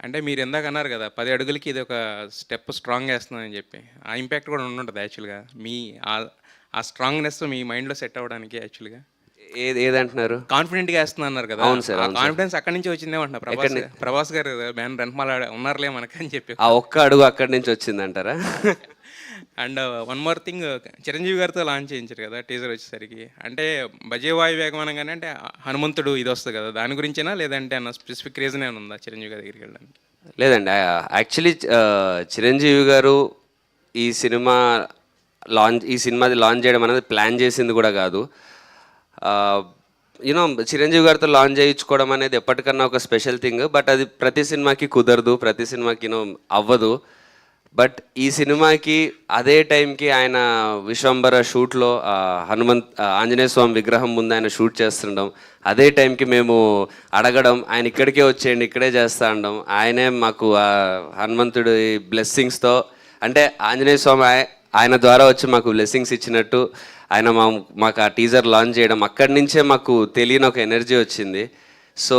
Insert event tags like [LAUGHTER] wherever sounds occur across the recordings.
అంటే మీరు ఇందాక అన్నారు కదా పది అడుగులకి ఇది ఒక స్టెప్ స్ట్రాంగ్ వేస్తుందని చెప్పి. ఆ ఇంపాక్ట్ కూడా ఉండుంటుంది యాక్చువల్గా మీ ఆ- ఆ స్ట్రాంగ్నెస్ మీ మైండ్లో సెట్ అవ్వడానికి యాక్చువల్గా ఏది ఏదంటున్నారు కాన్ఫిడెంట్గా వేస్తున్నా అన్నారు కదా. అవును సార్. కాన్ఫిడెన్స్ అక్కడి నుంచి వచ్చిందే అంటున్నా ప్రభాస్ ప్రభాస్ గారు బ్యాన్ రన్మాల ఉన్నారులే మనకని చెప్పి. ఆ ఒక్క అడుగు అక్కడి నుంచి వచ్చిందంటారా? [LAUGHS] And one more thing Chiranjeevi గారితో లాంచ్ చేయించారు కదా టీజర్ వచ్చేసరికి. అంటే బజేవాయు వేగం అనగానే అంటే హనుమంతుడు ఇది వస్తుంది కదా దాని గురించేనా? లేదంటే అన్న స్పెసిఫిక్ రీజన్ ఏమైనా ఉందా చిరంజీవి గారి దగ్గరికి వెళ్ళడానికి? లేదండి యాక్చువల్లీ చిరంజీవి గారు ఈ సినిమా లాంచ్ ఈ సినిమాది లాంచ్ చేయడం అనేది ప్లాన్ చేసింది కూడా కాదు. యూనో చిరంజీవి గారితో లాంచ్ చేయించుకోవడం అనేది ఎప్పటికన్నా ఒక స్పెషల్ థింగ్ బట్ అది ప్రతి సినిమాకి కుదరదు ప్రతి సినిమాకి యూనో అవ్వదు. బట్ ఈ సినిమాకి అదే టైంకి ఆయన విశ్వంబర షూట్లో హనుమంత్ ఆంజనేయ స్వామి విగ్రహం ముందు ఆయన షూట్ చేస్తుండడం అదే టైంకి మేము అడగడం ఆయన ఇక్కడికే వచ్చేయండి ఇక్కడే చేస్తా ఉండడం ఆయనే మాకు ఆ హనుమంతుడి బ్లెస్సింగ్స్తో అంటే ఆంజనేయ స్వామి ఆయన ద్వారా వచ్చి మాకు బ్లెస్సింగ్స్ ఇచ్చినట్టు ఆయన మా మాకు ఆ టీజర్ లాంచ్ చేయడం అక్కడి నుంచే మాకు తెలియని ఒక ఎనర్జీ వచ్చింది. సో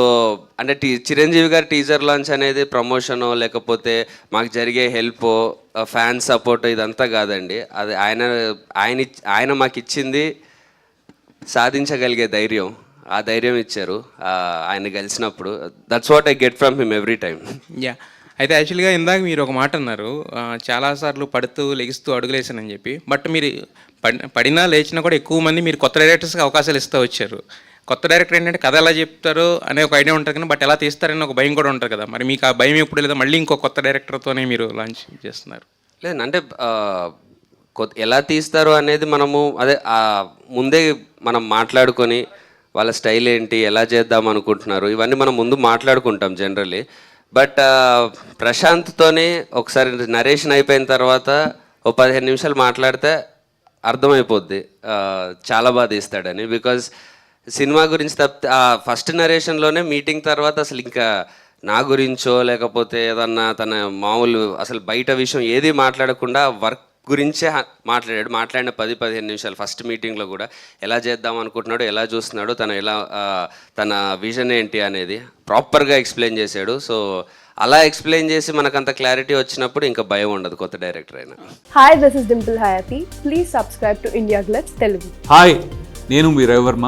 అంటే టీ చిరంజీవి గారి టీజర్ లాంచ్ అనేది ప్రమోషనో లేకపోతే మాకు జరిగే హెల్ప్ ఫ్యాన్ సపోర్ట్ ఇదంతా కాదండి. అది ఆయన ఆయన ఆయన మాకు ఇచ్చింది సాధించగలిగే ధైర్యం. ఆ ధైర్యం ఇచ్చారు ఆయన కలిసినప్పుడు that's what I get from him every time ya అయితే యాక్చువల్గా ఇందాక మీరు ఒక మాట అన్నారు చాలాసార్లు పడుతూ లెగిస్తూ అడుగులేసానని చెప్పి. బట్ మీరు పడి- పడినా లేచినా కూడా ఎక్కువ మంది మీరు కొత్త డైరెక్టర్స్కి అవకాశాలు ఇస్తూ వచ్చారు. కొత్త డైరెక్టర్ ఏంటంటే కథ ఎలా చెప్తారు అనే ఒక ఐడియా ఉంటుంది కానీ బట్ ఎలా తీస్తారని ఒక భయం కూడా ఉంటుంది కదా. మరి మీకు ఆ భయం ఎప్పుడు లేదా? మళ్ళీ ఇంకో కొత్త డైరెక్టర్తోనే మీరు లాంచ్ చేస్తున్నారు. లేదు అంటే ఎలా తీస్తారు అనేది మనము అదే ముందే మనం మాట్లాడుకొని వాళ్ళ స్టైల్ ఏంటి ఎలా చేద్దాం అనుకుంటున్నారు ఇవన్నీ మనం ముందు మాట్లాడుకుంటాం జనరలీ బట్ ప్రశాంత్తోనే ఒకసారి నరేషన్ అయిపోయిన తర్వాత ఓ పదిహేను నిమిషాలు మాట్లాడితే అర్థమైపోద్ది చాలా బాగా తీస్తాడని. బికాజ్ సినిమా గురించి తప్పితే ఆ ఫస్ట్ నరేషన్లోనే మీటింగ్ తర్వాత అసలు ఇంకా నా గురించో లేకపోతే ఏదన్నా తన మామూలు అసలు బయట విషయం ఏది మాట్లాడకుండా వర్క్ గురించే మాట్లాడాడు మాట్లాడిన పది పదిహేను నిమిషాలు ఫస్ట్ మీటింగ్లో కూడా ఎలా చేద్దాం అనుకుంటున్నాడు ఎలా చూస్తున్నాడు తను ఎలా తన విజన్ ఏంటి అనేది ప్రాపర్గా ఎక్స్ప్లెయిన్ చేశాడు సో అలా ఎక్స్ప్లెయిన్ చేసి మనకంత క్లారిటీ వచ్చినప్పుడు ఇంకా భయం ఉండదు కొత్త డైరెక్టర్ అయినా Hi, this is Dimple Hayati. Please subscribe to India Glitz Telugu. Hi నేను మీ రవివర్మ